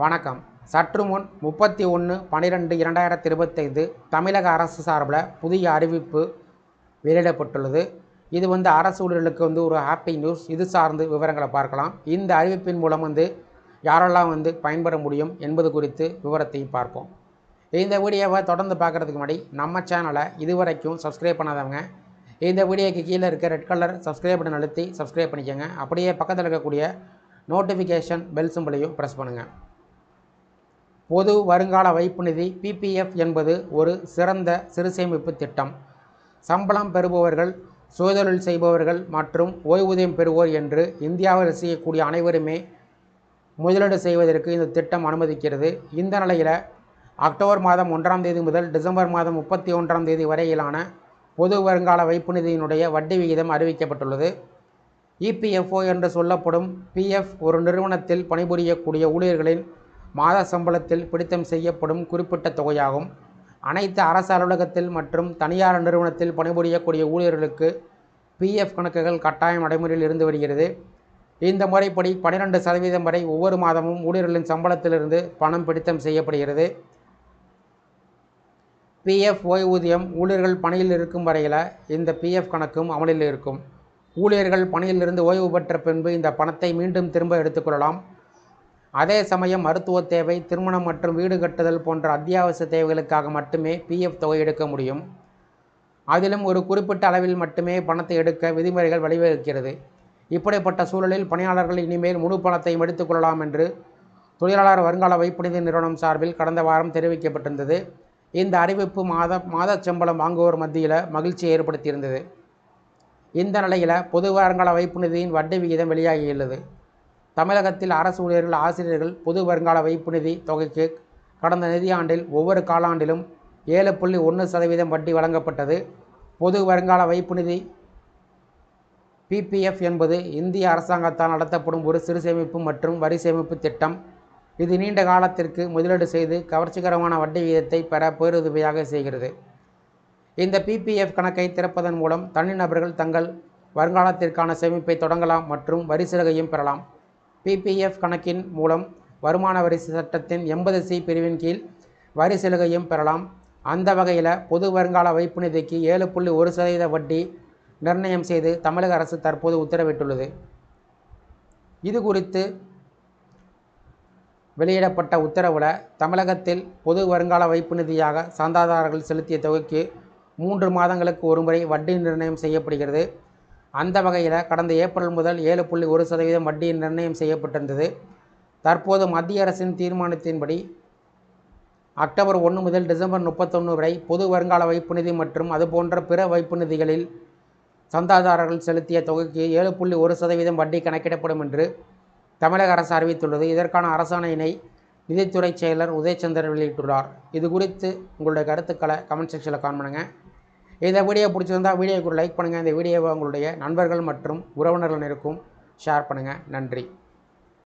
வணக்கம். சற்று முன் முப்பத்தி ஒன்று பன்னிரெண்டு இரண்டாயிரத்தி இருபத்தைந்து தமிழக அரசு சார்பில் புதிய அறிவிப்பு வெளியிடப்பட்டுள்ளது. இது வந்து அரசு ஊழியர்களுக்கு வந்து ஒரு ஹாப்பி நியூஸ் இது சார்ந்து விவரங்களை பார்க்கலாம். இந்த அறிவிப்பின் மூலம் வந்து யாரெல்லாம் வந்து பயன்பெற முடியும் என்பது குறித்து விவரத்தையும் பார்ப்போம். இந்த வீடியோவை தொடர்ந்து பார்க்குறதுக்கு முன்னாடி நம்ம சேனலை இதுவரைக்கும் சப்ஸ்கிரைப் பண்ணாதவங்க இந்த வீடியோக்கு கீழே இருக்க ரெட் கலர் சப்ஸ்கிரைப் பட்டன் அழுத்தி சப்ஸ்கிரைப் பண்ணிக்கோங்க. அப்படியே பக்கத்தில் இருக்கக்கூடிய நோட்டிஃபிகேஷன் பெல் சிம்பிளையும் ப்ரெஸ் பண்ணுங்கள் பொது வருங்கால வைப்பு நிதி பிபிஎஃப் என்பது ஒரு சிறந்த சிறுசேமிப்பு திட்டம். சம்பளம் பெறுபவர்கள் சுயதொழில் செய்பவர்கள் மற்றும் ஓய்வூதியம் பெறுவோர் என்று இந்தியாவில் செய்யக்கூடிய அனைவருமே முதலீடு செய்வதற்கு இந்த திட்டம் அனுமதிக்கிறது. இந்த நிலையில் அக்டோபர் மாதம் ஒன்றாம் தேதி முதல் டிசம்பர் மாதம் முப்பத்தி ஒன்றாம் தேதி வரையிலான பொது வருங்கால வைப்பு நிதியினுடைய வட்டி விகிதம் அறிவிக்கப்பட்டுள்ளது. இபிஎஃப்ஓ என்று சொல்லப்படும் பிஎஃப் ஒரு நிறுவனத்தில் பணிபுரியக்கூடிய ஊழியர்களின் மாத சம்பளத்தில் பிடித்தம் செய்யப்படும் குறிப்பிட்ட தொகையாகும். அனைத்து அரசு அலுவலகத்தில் மற்றும் தனியார் நிறுவனத்தில் பணிபுரியக்கூடிய ஊழியர்களுக்கு பிஎஃப் கணக்குகள் கட்டாயம் நடைமுறையில் இருந்து வருகிறது. இந்த முறைப்படி பன்னிரெண்டு சதவீதம் வரை ஒவ்வொரு மாதமும் ஊழியர்களின் சம்பளத்திலிருந்து பணம் பிடித்தம் செய்யப்படுகிறது. பிஎஃப் ஓய்வூதியம் ஊழியர்கள் பணியில் இருக்கும் வரையில் இந்த பிஎஃப் கணக்கும் அமலில் இருக்கும். ஊழியர்கள் பணியிலிருந்து ஓய்வு பெற்ற பின்பு இந்த பணத்தை மீண்டும் திரும்ப எடுத்துக்கொள்ளலாம் அதே சமயம் மருத்துவ தேவை திருமணம் மற்றும் வீடு கட்டுதல் போன்ற அத்தியாவசிய தேவைகளுக்காக மட்டுமே பிஎஃப் தொகை எடுக்க முடியும். அதிலும் ஒரு குறிப்பிட்ட அளவில் மட்டுமே பணத்தை எடுக்க விதிமுறைகள் வழிவகுக்கிறது. இப்படிப்பட்ட சூழலில் பணியாளர்கள் இனிமேல் முழு பணத்தையும் எடுத்துக்கொள்ளலாம் என்று தொழிலாளர் வருங்கால வைப்புநிதி நிறுவனம் சார்பில் கடந்த வாரம் தெரிவிக்கப்பட்டிருந்தது. இந்த அறிவிப்பு மாத மாத சம்பளம் வாங்குவோர் மத்தியில் மகிழ்ச்சியை ஏற்படுத்தியிருந்தது. இந்த நிலையில் பொது வருங்கால வைப்பு நிதியின் வட்டி விகிதம் வெளியாகியுள்ளது. தமிழகத்தில் அரசு ஊழியர்கள் ஆசிரியர்கள் பொது வருங்கால வைப்பு நிதி தொகைக்கு கடந்த நிதியாண்டில் ஒவ்வொரு காலாண்டிலும் ஏழு புள்ளி ஒன்று சதவீதம் வட்டி வழங்கப்பட்டது. பொது வருங்கால வைப்பு நிதி பிபிஎஃப் என்பது இந்திய அரசாங்கத்தால் நடத்தப்படும் ஒரு சிறு சேமிப்பு மற்றும் வரி சேமிப்பு திட்டம். இது நீண்ட காலத்திற்கு முதலீடு செய்து கவர்ச்சிகரமான வட்டி விகிதத்தை பெற பேருதவியாக செய்கிறது. இந்த பிபிஎஃப் கணக்கை திறப்பதன் மூலம் தனிநபர்கள் தங்கள் வருங்காலத்திற்கான சேமிப்பை தொடங்கலாம் மற்றும் வரி சிறகையும் பெறலாம். பிபிஎஃப் கணக்கின் மூலம் வருமான வரி சட்டத்தின் எண்பது சி பிரிவின் கீழ் வரி சலுகையும் பெறலாம். அந்த வகையில் பொது வருங்கால வைப்பு நிதிக்கு ஏழு புள்ளி ஒரு சதவீத வட்டி நிர்ணயம் செய்து தமிழக அரசு தற்போது உத்தரவிட்டுள்ளது. இது குறித்து வெளியிடப்பட்ட உத்தரவில் தமிழகத்தில் பொது வருங்கால வைப்பு நிதியாக சந்தாதாரர்கள் செலுத்திய தொகைக்கு மூன்று மாதங்களுக்கு ஒருமுறை வட்டி நிர்ணயம் செய்யப்படுகிறது. அந்த வகையில் கடந்த ஏப்ரல் முதல் ஏழு புள்ளி ஒரு சதவீதம் வட்டி நிர்ணயம் செய்யப்பட்டிருந்தது. தற்போது மத்திய அரசின் தீர்மானத்தின்படி அக்டோபர் ஒன்று முதல் டிசம்பர் முப்பத்தொன்று வரை பொது வருங்கால வைப்பு நிதி மற்றும் அதுபோன்ற பிற வைப்பு நிதிகளில் சந்தாதாரர்கள் செலுத்திய தொகைக்கு ஏழு புள்ளி ஒரு சதவீதம் வட்டி கணக்கிடப்படும் என்று தமிழக அரசு அறிவித்துள்ளது. இதற்கான அரசாணையினை நிதித்துறை செயலர் உதயச்சந்திரன் வெளியிட்டுள்ளார். இது குறித்து உங்களுடைய கருத்துக்களை கமெண்ட் செக்ஷனில் கான் பண்ணுங்கள் இந்த வீடியோ பிடிச்சிருந்தால் வீடியோக்கு லைக் பண்ணுங்கள் இந்த வீடியோவை உங்களுடைய நண்பர்கள் மற்றும் உறவினர்கள் இருக்கும் ஷேர் பண்ணுங்கள் நன்றி.